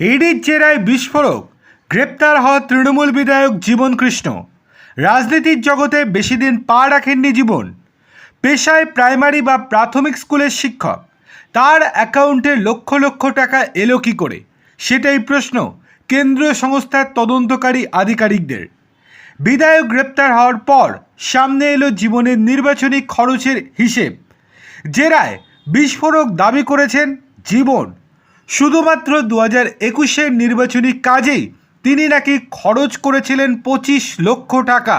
ইডির জেরায় বিস্ফোরক, গ্রেপ্তার হওয়া তৃণমূল বিধায়ক জীবন কৃষ্ণ। রাজনীতির জগতে বেশি দিন পা রাখেননি জীবন। পেশায় প্রাইমারি বা প্রাথমিক স্কুলের শিক্ষক, তার অ্যাকাউন্টে লক্ষ লক্ষ টাকা এলো কী করে? সেটাই প্রশ্ন কেন্দ্রীয় সংস্থার তদন্তকারী আধিকারিকদের। বিধায়ক গ্রেপ্তার হওয়ার পর সামনে এলো জীবনের নির্বাচনী খরচের হিসেব। জেরায় বিস্ফোরক দাবি করেছেন জীবন। শুধুমাত্র দু হাজার একুশের নির্বাচনী কাজেই তিনি নাকি খরচ করেছিলেন পঁচিশ লক্ষ টাকা।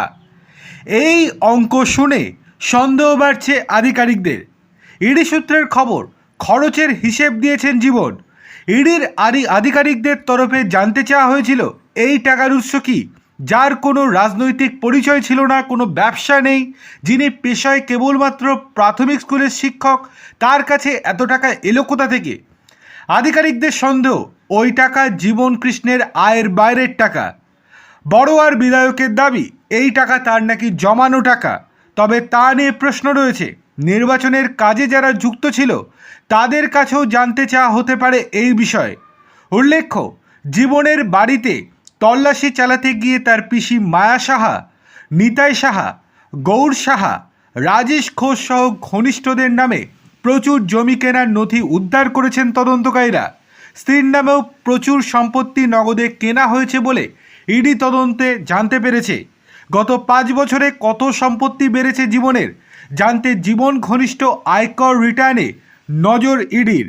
এই অঙ্ক শুনে সন্দেহ বাড়ছে আধিকারিকদের। ইডি সূত্রের খবর, খরচের হিসেব দিয়েছেন জীবন। ইডির আদি আধিকারিকদের তরফে জানতে চাওয়া হয়েছিল, এই টাকার উৎস কী? যার কোনো রাজনৈতিক পরিচয় ছিল না, কোনো ব্যবসা নেই, যিনি পেশায় কেবলমাত্র প্রাথমিক স্কুলের শিক্ষক, তার কাছে এত টাকা এলো কোথা থেকে? আধিকারিকদের সন্দেহ, ওই টাকা জীবন কৃষ্ণের আয়ের বাইরের টাকা। বড়োয়ার বিধায়কের দাবি, এই টাকা তার নাকি জমানো টাকা। তবে তা নিয়ে প্রশ্ন রয়েছে, নির্বাচনের কাজে যারা যুক্ত ছিল, তাদের কাছেও জানতে চাওয়া হতে পারে এই বিষয়ে। উল্লেখ্য, জীবনের বাড়িতে তল্লাশি চালাতে গিয়ে তার পিসি মায়া সাহা, নিতাই সাহা, গৌর সাহা, রাজেশ ঘোষ সহ ঘনিষ্ঠদের নামে প্রচুর জমি কেনার নথি উদ্ধার করেছেন তদন্তকারীরা। স্ত্রীর নামেও প্রচুর সম্পত্তি নগদে কেনা হয়েছে বলে ইডি তদন্তে জানতে পেরেছে। গত পাঁচ বছরে কত সম্পত্তি বেড়েছে জীবনের জানতে জীবন ঘনিষ্ঠ আয়কর রিটার্নে নজর ইডির।